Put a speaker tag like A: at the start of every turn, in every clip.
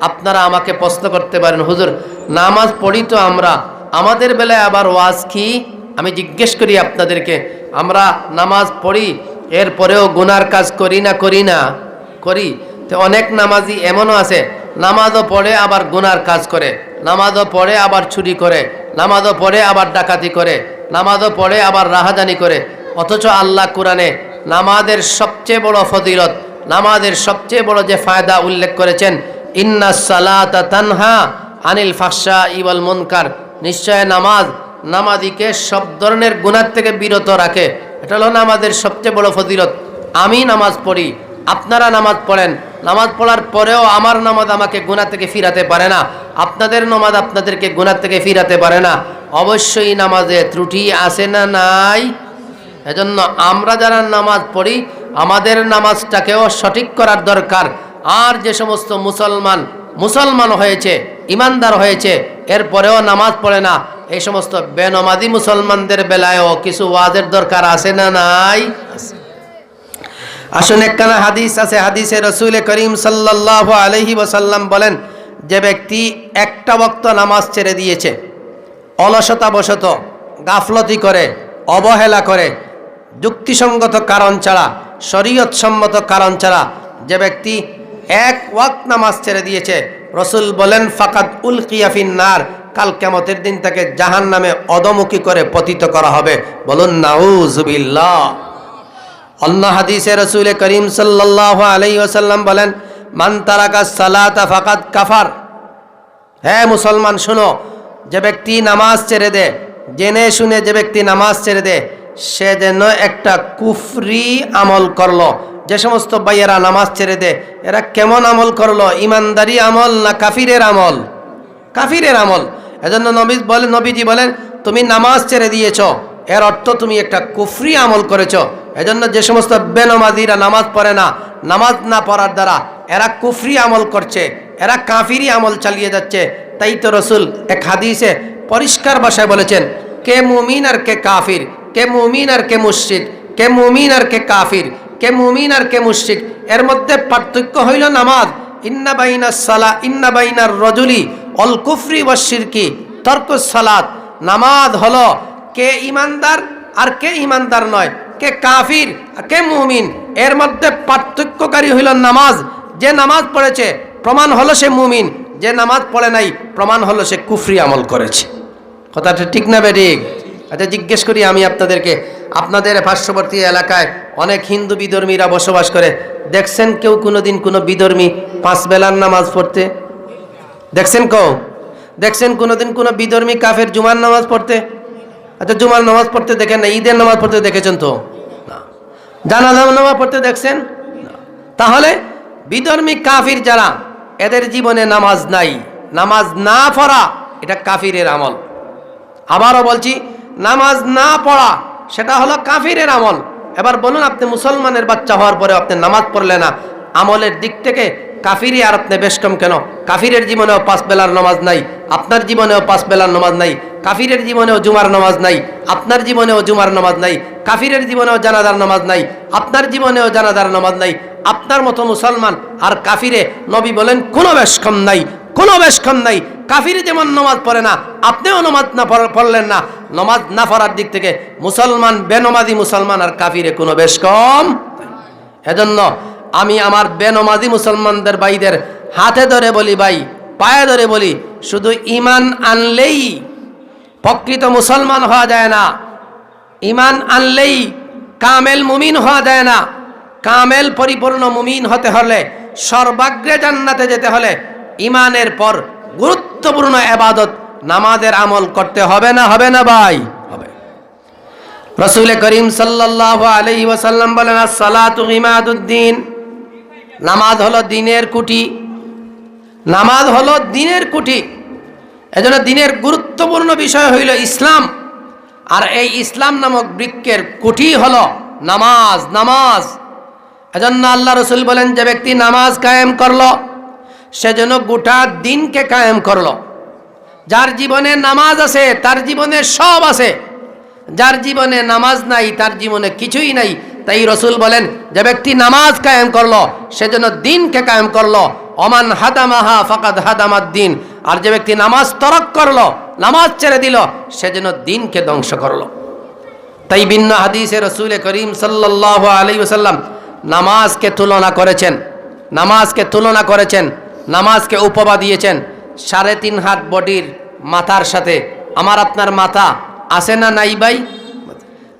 A: আপনারা আমাকে প্রশ্ন করতে পারেন, হুজুর, নামাজ পড়ি তো আমরা, আমাদের বেলায় আবার ওয়াজ কি? আমি জিজ্ঞেস করি আপনাদেরকে, আমরা নামাজ পড়ি, এরপরেও গুনার কাজ করি না করি না? করি। তো অনেক নামাজি এমনও আছে, নামাজও পড়ে, আবার গুনার কাজ করে। নামাজও পড়ে, আবার চুরি করে। নামাজও পড়ে, আবার ডাকাতি করে। নামাজও পড়ে, আবার রাহাদানি করে। অথচ আল্লাহ কোরআনে নামাজের সবচেয়ে বড় ফজিলত, নামাজের সবচেয়ে বড় যে ফায়দা উল্লেখ করেছেন ইন্না সালাতা তানহা আনিল ফাহশা ইওয়াল মুনকার। নিশ্চয় নামাজ নামাজিকে সব ধরনের গুনার থেকে বিরত রাখে। এটা হলো নামাজের সবচেয়ে বড় ফজিলত। আমি নামাজ পড়ি, আপনারা নামাজ পড়েন। নামাজ পড়ার পরেও আমার নামাজ আমাকে গুণা থেকে ফিরাতে পারে না। আপনাদের নামাজ আপনাদেরকে গুণা থেকে ফিরাতে পারে না। অবশ্যই নামাজে ত্রুটি আছে না নাই? এজন্য আমরা যারা নামাজ পড়ি, আমাদের নামাজটাকেও সঠিক করার দরকার। আর যে সমস্ত মুসলমান মুসলমান হয়েছে, ইমানদার হয়েছে, এরপরেও নামাজ পড়ে না, এই সমস্ত বেনমাদি মুসলমানদের বেলায়ও কিছু ওয়াজের দরকার আছে না নাই? আসুন একখানা হাদিস আছে, হাদিসে রসুল করিম সাল্লাহ আলহি ওসাল্লাম বলেন, যে ব্যক্তি একটা বক্ত নামাজ ছেড়ে দিয়েছে, অলসতাবশত গাফলতি করে, অবহেলা করে, যুক্তিসঙ্গত কারণ ছাড়া, শরীয়তসম্মত কারণ ছাড়া, যে ব্যক্তি এক ওয়াক্ত নামাজ ছেড়ে দিয়েছে। রসুল বলেন ফাকাত উল কিয়াফিন নার কাল কেমতের দিন তাকে জাহান নামে অদমুখী করে পতিত করা হবে। বলুন নাউজুবিল্লাহ অন্য হাদিসে রসুল করিম সাল্লাহ আলাই ওসাল্লাম বলেন, মান তারাকা সালাতা ফাকাত কাফার। হ্যাঁ মুসলমান, শোনো, যে ব্যক্তি নামাজ ছেড়ে দে, জেনে শুনে যে ব্যক্তি নামাজ ছেড়ে দে, সে যেন একটা কুফরি আমল করল। যে সমস্ত ভাইয়েরা নামাজ ছেড়ে দে, এরা কেমন আমল করল? ইমানদারি আমল না কাফিরের আমল? কাফিরের আমল। এজন্য নবী বলেন, নবীজি বলেন, তুমি নামাজ ছেড়ে দিয়েছ, এর অর্থ তুমি একটা কুফরি আমল করেছ। এজন্য যে সমস্ত বেনমাজিরা নামাজ পড়ে না, নামাজ না পড়ার দ্বারা এরা কুফরি আমল করছে, এরা কাফিরি আমল চালিয়ে যাচ্ছে। তাই তো রসুল এক হাদিসে পরিষ্কার ভাষায় বলেছেন, কে মুমিন আর কে কাফির, কে মুমিন আর কে মুশরিক, কে মুমিন আর কে কাফির কে মুমিন আর কে মুশরিক, এর মধ্যে পার্থক্য হইল নামাজ। ইন্না বাইনা সালা, ইন্না বাইনার রজুলি, অল কুফরি ওয়াশিরকি তর্ক সালাত। নামাজ হলো কে ইমানদার আর কে ইমানদার নয়, কে কাফির কে মুমিন। এর মধ্যে পার্থক্যকারী হইল নামাজ। যে নামাজ পড়েছে, প্রমাণ হলো সে মুমিন। যে নামাজ পড়ে নাই, প্রমাণ হলো সে কুফরি আমল করেছে। কথাটা ঠিক না বেঠিক আচ্ছা জিজ্ঞেস করি আমি আপনাদেরকে, আপনাদের পার্শ্ববর্তী এলাকায় অনেক হিন্দু বিধর্মীরা বসবাস করে, দেখছেন কেউ কোনোদিন কোনো বিধর্মী পাঁচ বেলার নামাজ পড়তে? দেখছেন কেউ? দেখছেন কোনোদিন কোনো বিধর্মী কাফের জুমার নামাজ পড়তে? আচ্ছা জুমার নামাজ পড়তে দেখেন না, ঈদের নামাজ পড়তে দেখেছেন তো? না। জানাজা নামাজ পড়তে দেখছেন? তাহলে বিধর্মী কাফির যারা, এদের জীবনে নামাজ নাই। নামাজ না পড়া, এটা কাফিরের আমল। আবারও বলছি নামাজ না পড়া, সেটা হলো কাফিরের আমল। এবার বলুন, আপনি মুসলমানের বাচ্চা হওয়ার পরে আপনি নামাজ পড়লে না? আমলের দিক থেকে কাফিরই আর আপনি বেশ কম কেন? কাফিরের জীবনেও পাঁচ বেলার নামাজ নাই, আপনার জীবনেও পাঁচ বেলার নামাজ নাই, কাফিরের জীবনেও জুমার নামাজ নাই, আপনার জীবনেও জুমার নামাজ নাই, কাফিরের জীবনেও জানাজার নামাজ নাই, আপনার জীবনেও জানাজার নামাজ নাই, আপনার মতো মুসলমান আর কাফিরে নবী বলেন কোনো বেশ কম নাই কোনো বেশ কম নাই। কাফির যেমন নমাজ পড়ে না, আপনিও নমাজ না পড়লেন না। নমাজ না পড়ার দিক থেকে মুসলমান, বেনমাজি মুসলমান আর কাফিরে কোনো বেশ কম এজন্য আমি আমার বেনমাজি মুসলমানদের ভাইদের হাতে ধরে বলি ভাই, পায়ে ধরে বলি, শুধু ইমান আনলেই প্রকৃত মুসলমান হওয়া যায় না। ইমান আনলেই কামেল মুমিন হওয়া যায় না। কামেল পরিপূর্ণ মুমিন হতে হলে সর্বাগ্রে জান্নাতে যেতে হলে ইমানের পর গুরুত্বপূর্ণ এবাদত নামাজের আমল করতে হবে না হবে না ভাই? হবে। রসুল করিম সাল্লাহ আলহি ওসাল্লাম বলেন সালাতু ইমাদুদ্দিন। নামাজ হলো দিনের কুটি। নামাজ হলো দিনের কুটি। এজন্য দিনের গুরুত্বপূর্ণ বিষয় হইল ইসলাম। আর এই ইসলাম নামক বৃক্ষের কুটি হলো নামাজ নামাজ। এজন্য আল্লাহ রসুল বলেন, যে ব্যক্তি নামাজ কায়েম করল সে যেন গোটা দিনকে কায়েম করল। যার জীবনে নামাজ আছে, তার জীবনে সব আছে। যার জীবনে নামাজ নাই, তার জীবনে কিছুই নাই। তাই রসুল বলেন, যে ব্যক্তি নামাজ কায়েম করল, সে যেন দিনকে কায়েম করল। অমান হাদামাহা ফাকাদ হাদামাদ দিন। আর যে ব্যক্তি নামাজ তরক করল, নামাজ ছেড়ে দিল, সে যেন দিনকে ধ্বংস করল। তাই ভিন্ন হাদিসে রসুল করিম সাল্লাহ আলী ওসাল্লাম নামাজকে তুলনা করেছেন। নামাজকে তুলনা করেছেন। নামাজকে উপমা দিয়েছেন। সাড়ে তিন হাত বডির মাথার সাথে। আমার আপনার মাথা আছে না নাই ভাই?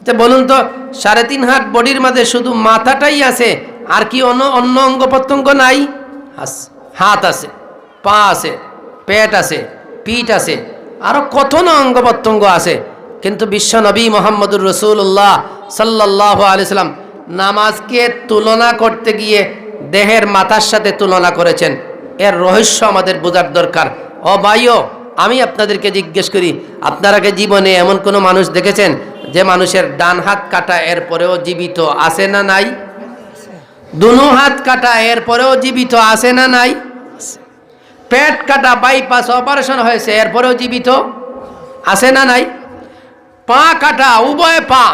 A: তো বলুন তো, সাড়ে তিন হাত বডির মাঝে শুধু মাথাটাই আছে, আর কি অন্য অন্য অঙ্গ প্রত্যঙ্গ নাই? হাত আছে, পা আছে, পেট আছে, পিঠ আছে, আরও কত না অঙ্গ প্রত্যঙ্গ আছে। কিন্তু বিশ্ব নবী মোহাম্মদুর রসুল্লাহ সাল্লাহ আলিয়াল্লাম নামাজকে তুলনা করতে গিয়ে দেহের মাথার সাথে তুলনা করেছেন। এর রহস্য আমাদের বোঝার দরকার। ভাইও, আমি আপনাদেরকে জিজ্ঞেস করি, আপনারা কি জীবনে এমন কোনো মানুষ দেখেছেন যে মানুষের ডান হাত কাটা এর পরেও জীবিত আছে না নাই? দুনো হাত কাটা এর পরেও জীবিত আছে না নাই? পেট কাটা বাইপাস অপারেশন হয়েছে এরপরেও জীবিত আছে না নাই? পা কাটা উভয় পা,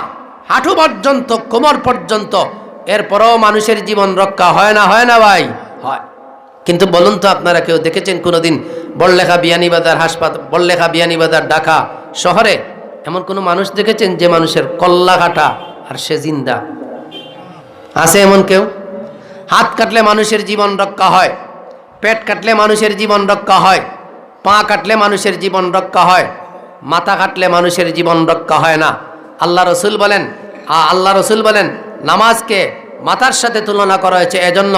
A: হাঁটু পর্যন্ত, কোমর পর্যন্ত এরপরেও মানুষের জীবন রক্ষা হয় না হয় না ভাই? হয়। কিন্তু বলুন তো আপনারা কেউ দেখেছেন কোনোদিন বড়লেখা বিয়ানীবাজার হাসপাতাল বড়লেখা বিয়ানীবাজার ঢাকা শহরে? এমন কোনো মানুষ দেখেছেন যে মানুষের কল্লা কাটা আর সে জিন্দা? আছে এমন কেউ? হাত কাটলে মানুষের জীবন রক্ষা হয়, পেট কাটলে মানুষের জীবন রক্ষা হয়, পা কাটলে মানুষের জীবন রক্ষা হয়, মাথা কাটলে মানুষের জীবন রক্ষা হয় না। আল্লাহ রসুল বলেন আল্লাহ রসুল বলেন, নামাজকে মাথার সাথে তুলনা করা হয়েছে। এজন্য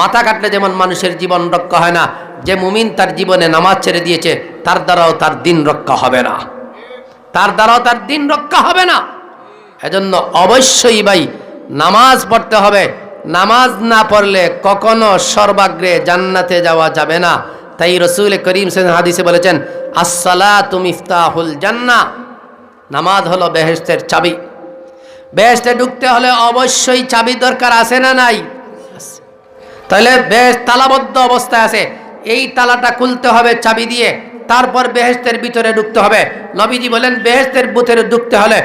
A: মাথা কাটলে যেমন মানুষের জীবন রক্ষা হয় না, যে মুমিন তার জীবনে নামাজ ছেড়ে দিয়েছে, তার দ্বারাও তার দিন রক্ষা হবে না। তার দ্বারাও তার দিন রক্ষা হবে না। এজন্য অবশ্যই ভাই, নামাজ পড়তে হবে। নামাজ না পড়লে কখনো সর্বাগ্রে জান্নাতে যাওয়া যাবে না। তাই রসুল করিম সেন হাদিসে বলেছেন আসসালা তুমি ইফতাহুল জান্না। নামাজ হলো বেহেস্তের চাবি। বেহেস্তে ঢুকতে হলে অবশ্যই চাবি দরকার আছে না নাই? তাহলে বেশ তালাবদ্ধ অবস্থায় আছে। এই তালাটা খুলতে হবে চাবি দিয়ে, তারপর বেহেস্তের ভিতরে ঢুকতে হবে। নবীজি বলেন বেহেস্তের ভিতরে ঢুকতে হলে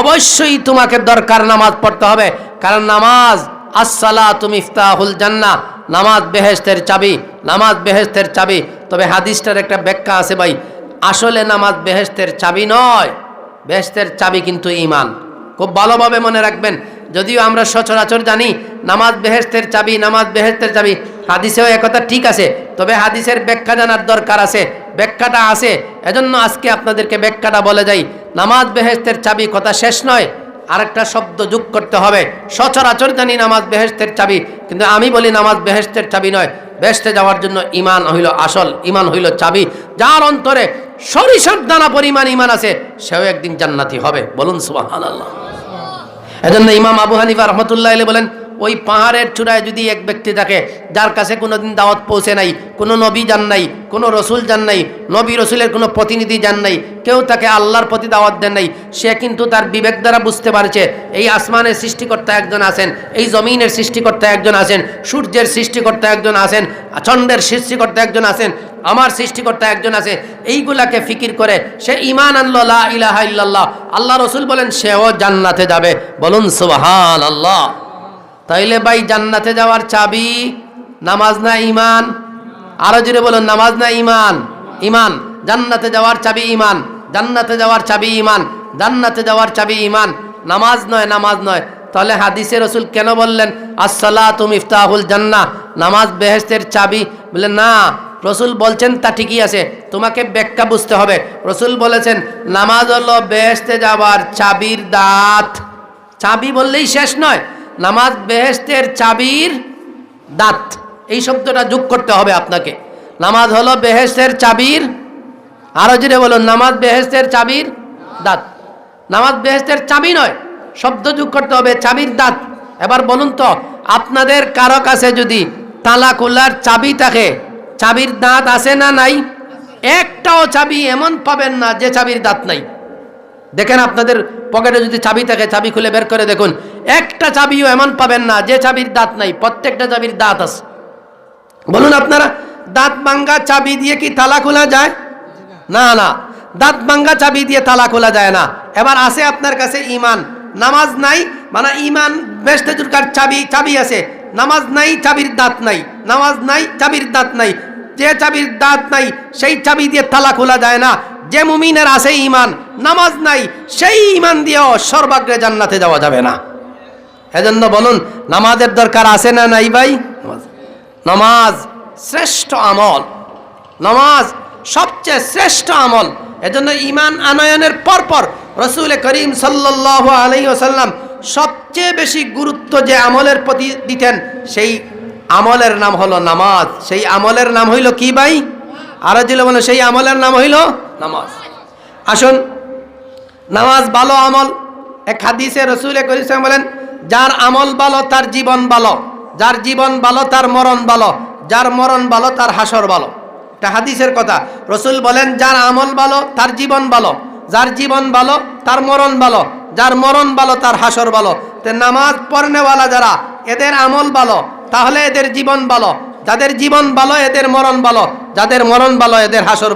A: অবশ্যই তোমাকে দরকার নামাজ পড়তে হবে। কারণ নামাজ আসসালা তুমি ইফতাহুল জান্না নামাজ বেহেস্তের চাবি, নামাজ বেহেস্তের চাবি। তবে হাদিসটার একটা ব্যাখ্যা আছে ভাই, আসলে নামাজ বেহেস্তের চাবি নয়। বেহেস্তের চাবি কিন্তু ইমান খুব ভালোভাবে মনে রাখবেন। যদিও আমরা সচরাচর জানি, নামাজ বেহেস্তের চাবি, নামাজ বেহেস্তের চাবি, হাদিসেও একথা ঠিক আছে। তবে হাদিসের ব্যাখ্যা জানার দরকার আছে, ব্যাখ্যাটা আছে। এজন্য আজকে আপনাদেরকে ব্যাখ্যাটা বলে যাই, নামাজ বেহেস্তের চাবি কথা শেষ নয়, আরেকটা শব্দ যোগ করতে হবে। সচরাচর জানি নামাজ বেহেস্তের চাবি, কিন্তু আমি বলি নামাজ বেহেস্তের চাবি নয়। বেহেস্তে যাওয়ার জন্য ইমান হইল আসল ইমান হইল চাবি। যার অন্তরে সরিষার দানা পরিমাণ ইমান আছে, সেও একদিন জান্নাতি হবে। বলুন সুবাহ আল্লাহ এজন্য ইমাম আবু হানিফা রহমতুল্লাহ বলেন ওই পাহাড়ের চূড়ায় যদি এক ব্যক্তি থাকে, যার কাছে কোনোদিন দাওয়াত পৌঁছে নাই, কোনো নবী যান নাই, কোনো রসুল যান নাই, নবী রসুলের কোনো প্রতিনিধি যান নাই, কেউ তাকে আল্লাহর প্রতি দাওয়াত দেন নাই, সে কিন্তু তার বিবেক দ্বারা বুঝতে পারছে, এই আসমানের সৃষ্টিকর্তা একজন আছেন, এই জমিনের সৃষ্টিকর্তা একজন আছেন, সূর্যের সৃষ্টিকর্তা একজন আছেন, চন্দ্রের সৃষ্টিকর্তা একজন আছেন, আমার সৃষ্টিকর্তা একজন আছে, এইগুলাকে ফিকির করে সে ইমান আনলো, লা ইলাহা ইল্লাল্লাহ। আল্লাহ রসুল বলেন, সেও জান্নাতে যাবে। বলুন সুবহান আল্লাহ তাইলে ভাই জান্নাতে যাওয়ার চাবি, নামাজ না ইমান আরও জুড়ে বলুন, নামাজ না ইমান ইমান জান্নাতে যাওয়ার চাবি ইমান জান্নাতে যাওয়ার চাবি ইমান জান্নাতে যাওয়ার চাবি ইমান নামাজ নয় নামাজ নয়। তাহলে হাদিসে রসুল কেন বললেন আসসালা তুমি ইফতাহুল জান্না নামাজ বেহেস্তের চাবি। বললেন, না, রসুল বলছেন তা ঠিকই আছে, তোমাকে ব্যাখ্যা বুঝতে হবে। রসুল বলেছেন, নামাজ হলো বেহেস্তে যাওয়ার চাবির দাঁত। চাবি বললেই শেষ নয়। নামাজ বেহেস্তের চাবির দাঁত। এই শব্দটা যোগ করতে হবে আপনাকে। নামাজ হলো বেহেস্তের চাবির, আরও জুড়ে বলুন, নামাজ বেহেস্তের চাবির দাঁত। নামাজ বেহেস্তের চাবি নয়, শব্দ যোগ করতে হবে চাবির দাঁত। এবার বলুন তো, আপনাদের কারও কাছে যদি তালা খোলার চাবি থাকে, চাবির দাঁত আছে না নাই? একটাও চাবি এমন পাবেন না যে চাবির দাঁত নাই। দেখেন আপনাদের পকেটে যদি চাবি থাকে, চাবি খুলে বের করে দেখুন। একটা চাবিও এমন পাবেন না, যে চাবির দাঁত নাই, প্রত্যেকটা চাবির দাঁত আছে। বলুন আপনারা, দাঁত ভাঙ্গা চাবি দিয়ে কি তালা খোলা যায়? না না, দাঁত ভাঙ্গা চাবি দিয়ে তালা খোলা যায় না। এবার আছে আপনার কাছে ইমান নামাজ নাই মানে ইমান বেসতে দুর্গার চাবি চাবি আছে। নামাজ নাই, চাবির দাঁত নাই। নামাজ নাই, চাবির দাঁত নাই। যে চাবির দাঁত নাই, সেই চাবি দিয়ে তালা খোলা যায় না। যে মুমিনের আছে ইমান নামাজ নাই, সেই ইমান দিয়েও সর্বাগ্রে জান্নাতে যাওয়া যাবে না। এজন্য বলুন, নামাজের দরকার আছে না নাই ভাই? নামাজ। শ্রেষ্ঠ আমল। নামাজ সবচেয়ে শ্রেষ্ঠ আমল। এজন্য ইমান আনয়নের পরপর রসুল করিম সাল্লাহ আলাই ওসাল্লাম সবচেয়ে বেশি গুরুত্ব যে আমলের প্রতি দিতেন, সেই আমলের নাম হলো নামাজ। সেই আমলের নাম হইল কি ভাই? আরও দিল বলে, সেই আমলের নাম হইল নামাজ। আসুন, নামাজ ভালো আমল। এক হাদিসে রসুল করিম বলেন, যার আমল ভালো, তার জীবন ভালো। যার জীবন ভালো, তার মরণ ভালো। যার মরণ ভালো, তার হাসর ভালো। এটা হাদিসের কথা। রসুল বলেন, যার আমল ভালো, তার জীবন ভালো। যার জীবন ভালো, তার মরণ ভালো। যার মরণ ভালো, তার হাসর ভালো। তে নামাজ পড়নেওয়ালা যারা, এদের আমল ভালো, তাহলে এদের জীবন ভালো। যাদের জীবন ভালো এদের মরণ ভালো। যাদের মরণ ভালো এদের হাসর